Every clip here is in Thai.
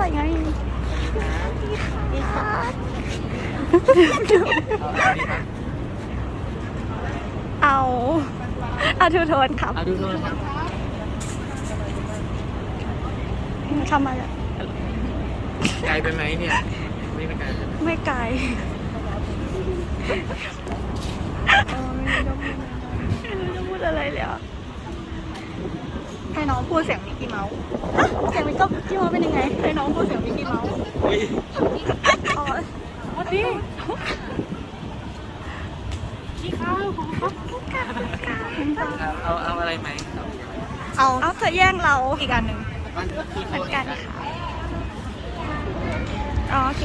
ส่ไงดีค่ะเอาเอาทูโทนครับเอาดูโทษครับทำอะไรไกลไปไหมเนี่ย ไม่ไปไกลใช่ไหมไม่ไกลไม่รู้จะพูดอะไรเลยอะ ให้น้องพูดเสียงมิกกี้เมาส์เสียงมิกกี้เมาส์เป็นยังไง ให้น้องพูดเสียงมิกกี้เมาส์เฮ้ยอ๋อวันนี้พี่ข้าวของครับค่ะเอาเอาอะไรไหมครับเอาเอาเธอแย่งเราอีกอันหนึ่งมันที่เหโทมือนษกันค่ะอ๋อโอเค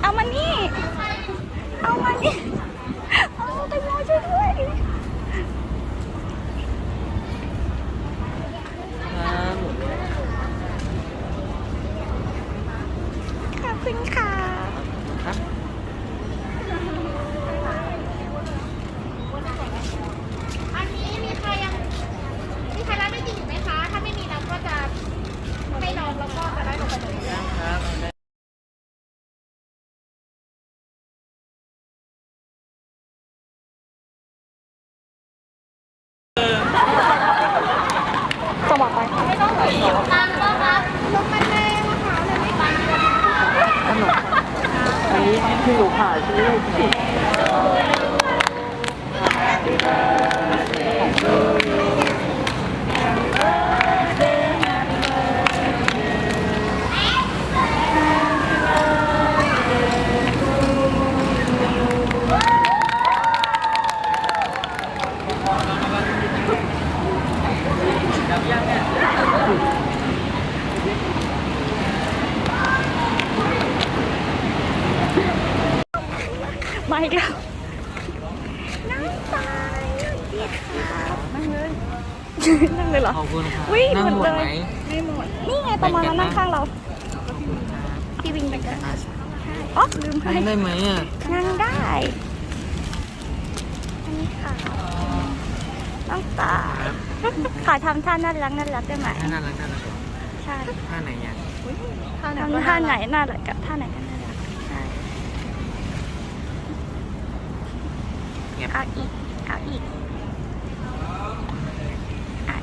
เอามานี่ เอามานี่ เอาแตงโมช่วยด้วย ครับ ขอบคุณค่ะ ครับ อันนี้มีใครยังมีใครรับไม่จริงอยู่ไหมคะ ถ้าไม่มีเราก็จะไม่ลองแล้วก็จะได้ลงไปเลย ครับเอาได้ จังหวะไป ตามก็ครับลงไปเลยมะพร้าวเลยไม่ไป อันนี้ที่หนู มมาอีกแล้วน้ำตาลดีครับนั่งเลยนั่งเลยเหรอขอบคุณครับวิ่งนั่งหหมมดดเลไหมยไม่หมดนี่ไงประมาณนั้นนั่งข้างเราขอบคุณครับพี่วิงไปกันอ๋อลืมให้นั่งได้ไหมอะนั่งได้อันนี้ค่ะน้ำตาลขอทำท่าน่ารักน่ารักได้ไหมท่าน่ารักน่ารักใช่ท่าไหนอะทำท่าไหนน่ารักกับท่าไหนก็น่ารักใช่ เงียบเอาอีก เอาอีกอะ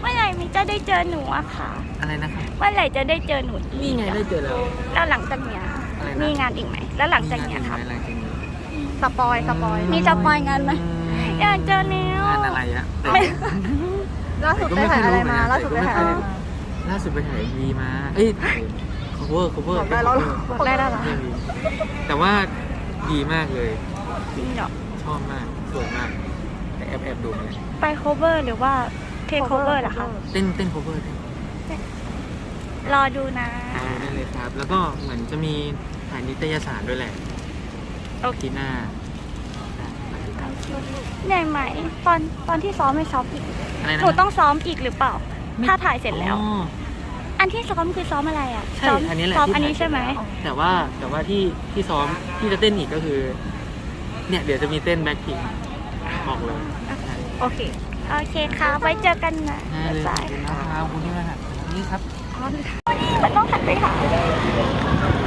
เมื่อไหร่มิจะได้เจอหนูอะค่ะ อะไรนะครับเมื่อไหร่จะได้เจอหนูอีกนี่ไงได้เจอแล้วแล้วหลังจากเนี้ยอะไรนะมีงานอีกไหม แล้วหลังจากเนี้ยครับมีงานอีกไหมหลังจากนี้สปอยสปอยมีสปอยงานไหมอยากเจอแนวงานอะไรอะแต่ไม่ ล่าสุดไปถ่ายอะไรมาล่าสุดไปถ่ายอะไรมา ล่าสุดไปถ่ายวีมา เอ้ยถ่าย cover cover บอกได้แล้วเหรอ บอกได้แล้วเหรอไม่มีแต่ว่าดีมากเลย จริงเหรอ ชอบมากสวยมาก แต่แอบแอบดูมาเลยไป cover หรือว่าเทค cover เหรอคะ เต้นเต้น cover เต้นรอดูนะ เอาได้เลยครับ แล้วก็เหมือนจะมีถ่ายนิตยสารด้วยแหละโอเค ทีหน้าเหนื่อยไหม ตอนตอนที่ซ้อมไม่ซ้อมอีก อะไรนะหนูต้องซ้อมอีกหรือเปล่าไม่ถ้าถ่ายเสร็จแล้ว อ๋อ อันที่ซ้อมคือซ้อมอะไรอะ ใช่ซ้อมอันนี้แหละซ้อมที่อันนี้ถ่ายใช่ไหมแต่ว่าแต่ว่าที่ที่ซ้อมที่จะเต้นอีกก็คือ เนี่ยเดี๋ยวจะมีเต้นแบ็คพิงบอกเลยใช่โอเค โอเคค่ะ ไว้เจอกันนะได้เลยบ๊ายขอาบยคุณนะครับขอบคุณที่มาหานี่ครับอ๋อมันต้องหันไปหา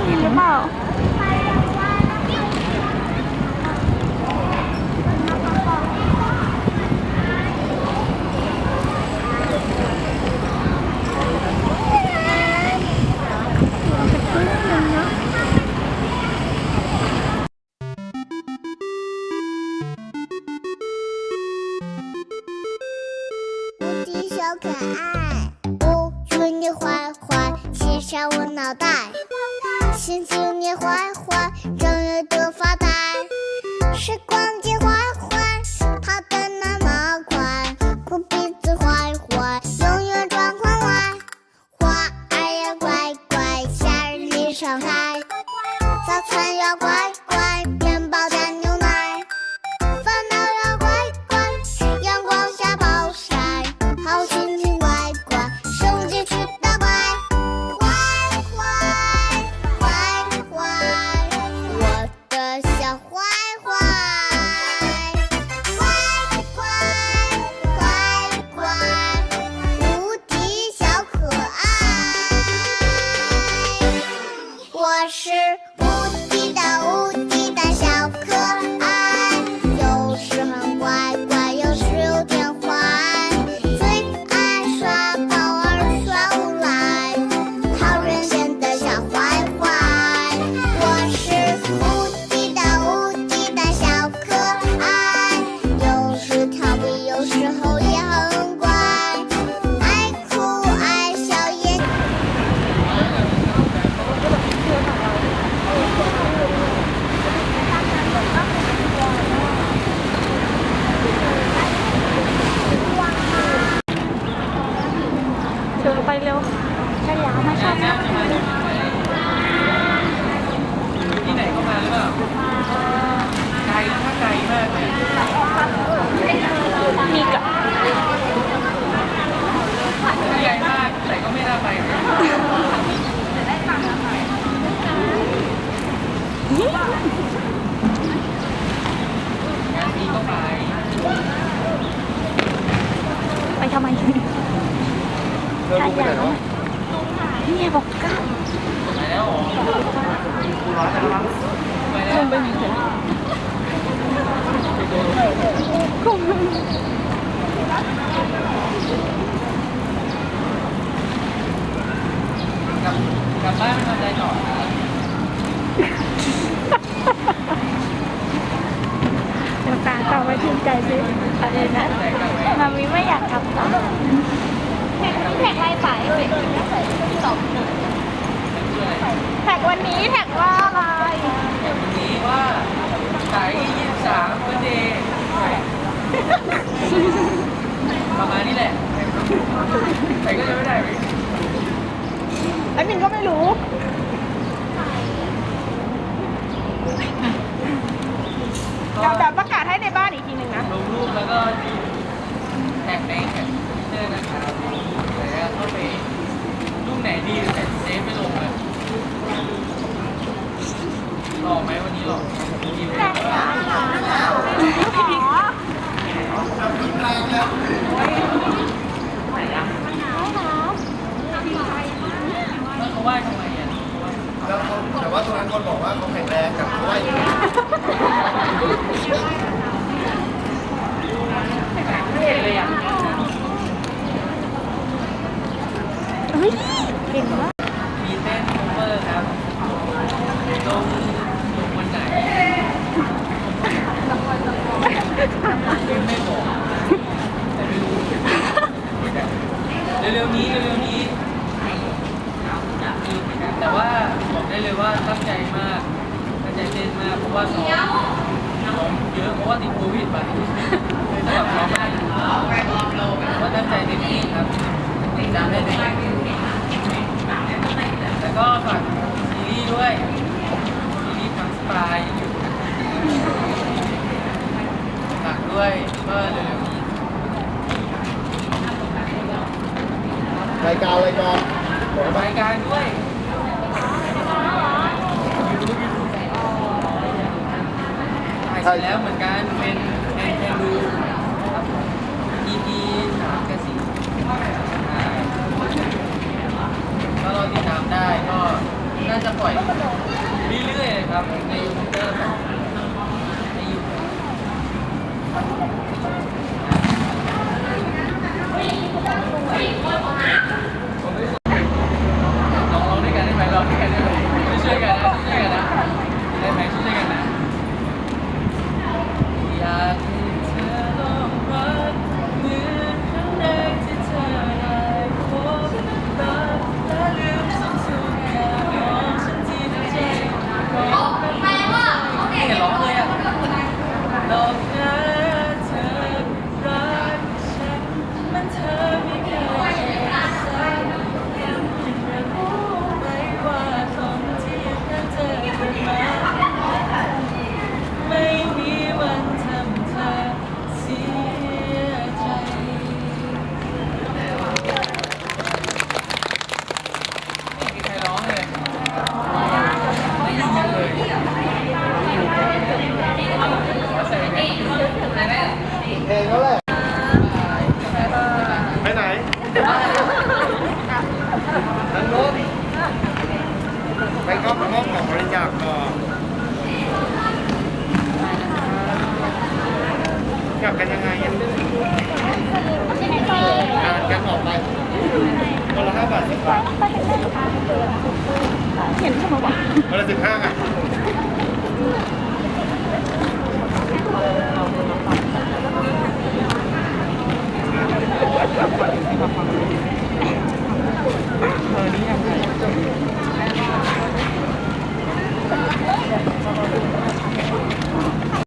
เห็นหรือเปล่า 敲我脑袋，心情你坏坏，让人都发呆。时光机坏坏，跑得那么快，哭鼻子坏坏，永远转过来。花儿要乖乖，夏日里盛开，早餐要乖 นี่ไบอกก้าลงไปไหนเถอะกลับบ้านไม่ใจต่อน้ำตาต่อมาชื่นใจสิอะไรนะมามีไม่อยากกลับบ้านแขกไรสาย สองแท็กวันนี้แท็กว่าอะไรวันนี้ว่าไก่ยี่สามเบอร์เดย์ประมาณนี้แหละแต่ก็จะไม่ได้ไหมไอ้มินก็ไม่รู้เดี๋ยวประกาศให้ในบ้านอีกทีหนึ่งนะลงรูปแล้วก็แท็กในแท็กเจอร์นะครับแล้วเข้าไป ไหนดีแต่เซฟไม่ลงเลยหลอกไหมวันนี้หลอกดีไหมแล้วเขาไหว้ทำไมอะแล้วเขาแต่ว่าตรงนั้นคนบอกว่าเขาแข็งแรงกับเขาว่าอย่างนี้ ไม่เห็นเลยอะ เฮ้ย เก่งมาก มีเต้นคัฟเวอร์ครับลงลงวันไหนไม่บอกแต่ไม่รู้ เร็วๆนี้เร็วๆนี้ แต่ว่าบอกได้เลยว่าตั้งใจมากตั้งใจเต้นมากเพราะว่าซ้อมซ้อมเยอะเพราะว่าติดโควิดไปแต่แบบซ้อมไม่ได้ว่าตั้งใจเต็มที่ครับจำได้ไหมแล้วก็ฝากซีรีส์ด้วย ซีรีส์ฟังสปายฝากด้วยก็เร็วๆนี้ รายการรายการบอกว่ารายการ ด้วยถ่ายเสร็จแล้วเหมือนกันเป็นเป็นแคนดูครับ EP สามกับสี่ก็รอติดตามได้ก็น่าจะปล่อยเรื่อยๆครับในยูทูบเบอร์ในยูทูบ ไปก็มามอบของบริจาคก่อนกลับกันยังไงอะอ่านกันออกไปคนละห้าบาทสิบบาทเห็นใช่ไหมวะคนละสิบห้าอะ